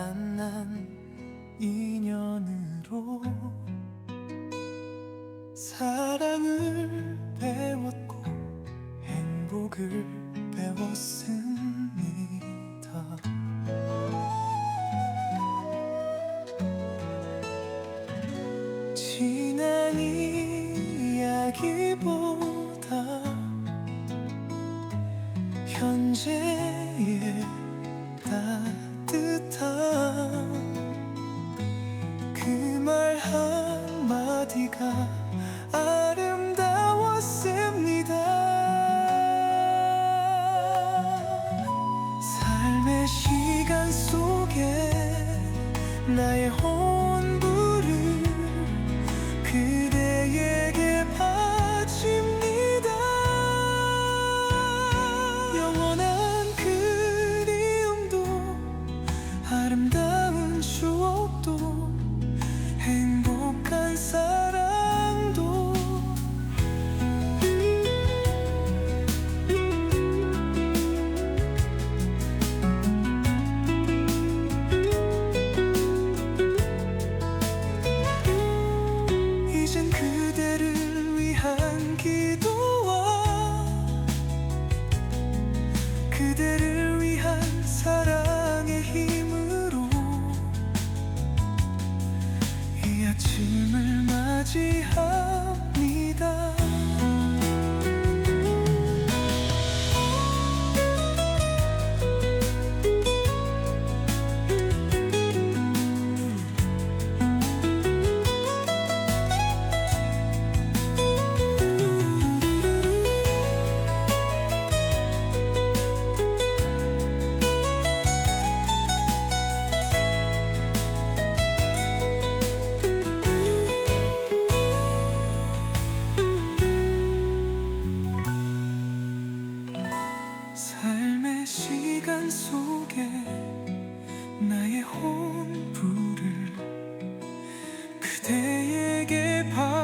만난 인연으로 사랑을 배웠고 행복을 배웠습니다. 지난 이야기보다 현재 나의 혼 아침을 맞이합니다. 시간 속에 나의 혼부를 그대에게 바